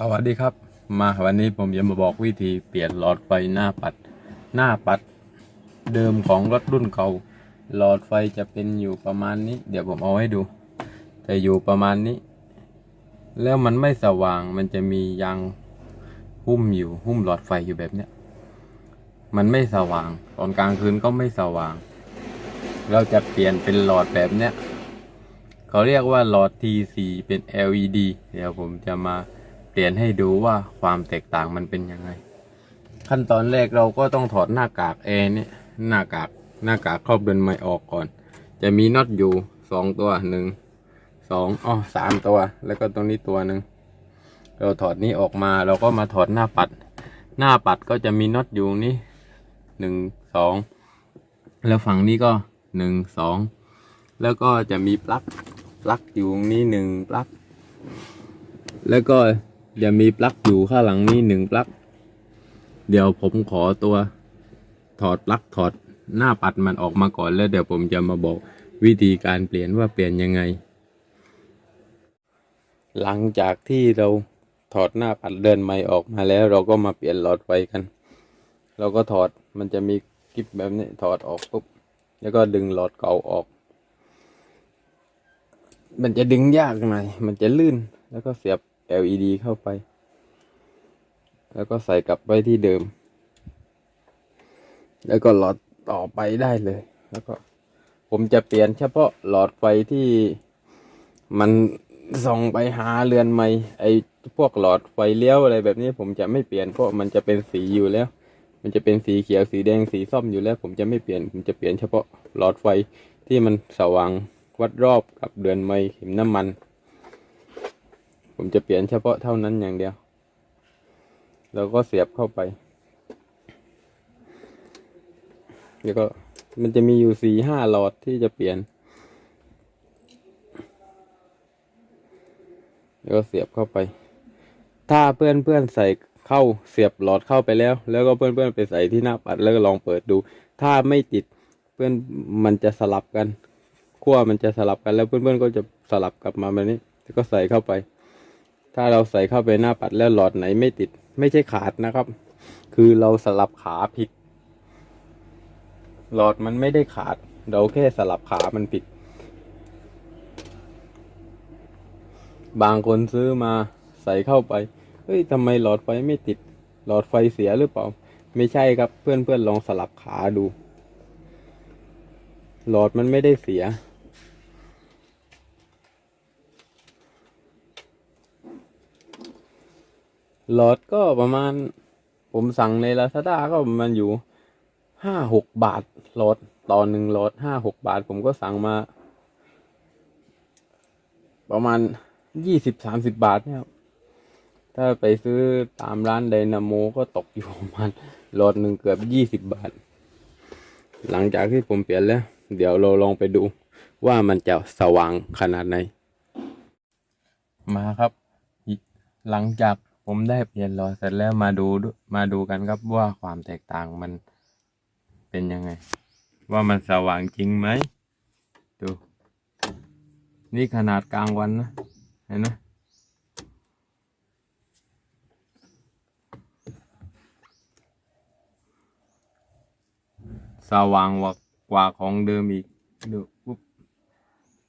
สวัสดีครับ มาวันนี้ผมจะมาบอกวิธีเปลี่ยนหลอดไฟหน้าปัด หน้าปัดเดิมของรถรุ่นเก่า หลอดไฟจะเป็นอยู่ประมาณนี้ เดี๋ยวผมเอาให้ดู จะอยู่ประมาณนี้ แล้วมันไม่สว่างมันจะมียางหุ้มอยู่หุ้มหลอดไฟอยู่แบบเนี้ยมันไม่สว่าง ตอนกลางคืนก็ไม่สว่าง เราจะเปลี่ยนเป็นหลอดแบบเนี้ยเขาเรียกว่าหลอด T4 เป็น LED เดี๋ยวผมจะมา ปลี่ยนให้ดูว่าความแตกต่างมันเป็นยังไง ขั้นตอนแรกเราก็ต้องถอดหน้ากากแอร์เนี่ยหน้ากากหน้ากากครอบเดินไม้ออกก่อน จะมีน็อตอยู่สองตัวหนึ่งสองอ๋อสามตัว แล้วก็ตรงนี้ตัวหนึ่งเราถอดนี้ออกมาเราก็มาถอดหน้าปัด หน้าปัดก็จะมีน็อตอยู่นี่หนึ่งสองแล้วฝั่งนี้ก็หนึ่งสองแล้วก็จะมีปลั๊กปลั๊กอยู่ตรงนี้หนึ่งปลั๊กแล้วก็ จะมีปลั๊กอยู่ข้างหลังนี้หนึ่งปลั๊กเดี๋ยวผมขอตัวถอดปลั๊กถอดหน้าปัดมันออกมาก่อนแล้วเดี๋ยวผมจะมาบอกวิธีการเปลี่ยนว่าเปลี่ยนยังไง หลังจากที่เราถอดหน้าปัดเดินไม้ออกมาแล้ว เราก็มาเปลี่ยนหลอดไฟกัน เราก็ถอดมันจะมีกิ๊บแบบนี้ถอดออกปุ๊บแล้วก็ดึงหลอดเก่าออก มันจะดึงยากหน่อยมันจะลื่นแล้วก็เสียบ LED เข้าไป แล้วก็ใส่กลับไว้ที่เดิม แล้วก็หลอดต่อไปได้เลย แล้วก็ผมจะเปลี่ยนเฉพาะหลอดไฟที่มันส่องไปหาเรือนไม้ไอ้พวกหลอดไฟเลี้ยวอะไรแบบนี้ผมจะไม่เปลี่ยนเพราะมันจะเป็นสีอยู่แล้ว มันจะเป็นสีเขียวสีแดงสีส้มอยู่แล้ว ผมจะไม่เปลี่ยนผมจะเปลี่ยนเฉพาะหลอดไฟที่มันสว่างวัดรอบกับเดือนไม้เข็มน้ำมัน ผมจะเปลี่ยนเฉพาะเท่านั้นอย่างเดียว แล้วก็เสียบเข้าไป แล้วก็มันจะมีอยู่สี่ห้าหลอดที่จะเปลี่ยน แล้วก็เสียบเข้าไป ถ้าเพื่อนเพื่อนใส่เข้าเสียบหลอดเข้าไปแล้ว แล้วก็เพื่อนเพื่อนไปใส่ที่หน้าปัดแล้วก็ลองเปิดดู ถ้าไม่ติดเพื่อนมันจะสลับกันขั้วมันจะสลับกันแล้วเพื่อนๆก็จะสลับกลับมาแบบนี้แล้วก็ใส่เข้าไป ถ้าเราใส่เข้าไปหน้าปัดแล้วหลอดไหนไม่ติด ไม่ใช่ขาดนะครับ คือเราสลับขาผิด หลอดมันไม่ได้ขาด เราแค่สลับขามันผิด บางคนซื้อมาใส่เข้าไป เฮ้ยทำไมหลอดไฟไม่ติด หลอดไฟเสียหรือเปล่า ไม่ใช่ครับ เพื่อนๆลองสลับขาดู หลอดมันไม่ได้เสีย หลอดก็ประมาณ ผมสั่งในลาซาด้าก็ประมาณอยู่ห้าหกบาทหลอดต่อหนึ่งหลอดห้าหกบาท ผมก็สั่งมา ประมาณยี่สิบสามสิบบาทเนี่ยครับถ้าไปซื้อตามร้านไดนาโมก็ตกอยู่ประมาณหลอดหนึ่งเกือบยี่สิบบาท หลังจากที่ผมเปลี่ยนแล้ว เดี๋ยวเราลองไปดูว่ามันจะสว่างขนาดไหน มาครับ หลังจาก ผมได้เปลี่ยนหลอเสร็จแล้วมาดูด้วยมาดูกันครับว่าความแตกต่างมันเป็นยังไง ว่ามันสว่างจริงไหมดูนี่ขนาดกลางวันนะเห็นไหมสว่างกว่ากว่าของเดิมอีกดูปุ๊บ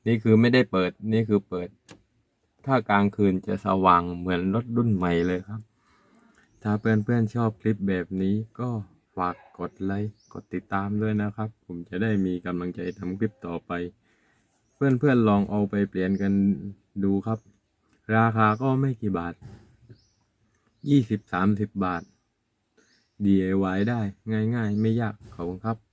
นี่คือไม่ได้เปิดนี่คือเปิด ถ้ากลางคืนจะสว่างเหมือนรถรุ่นใหม่เลยครับ ถ้าเพื่อนๆชอบคลิปแบบนี้ก็ฝากกดไลค์กดติดตามด้วยนะครับ ผมจะได้มีกำลังใจทำคลิปต่อไป เพื่อนๆลองเอาไปเปลี่ยนกันดูครับ ราคาก็ไม่กี่บาทยี่สิบสามสิบบาท DIY ได้ง่ายๆ ไม่ยากขอบคุณครับ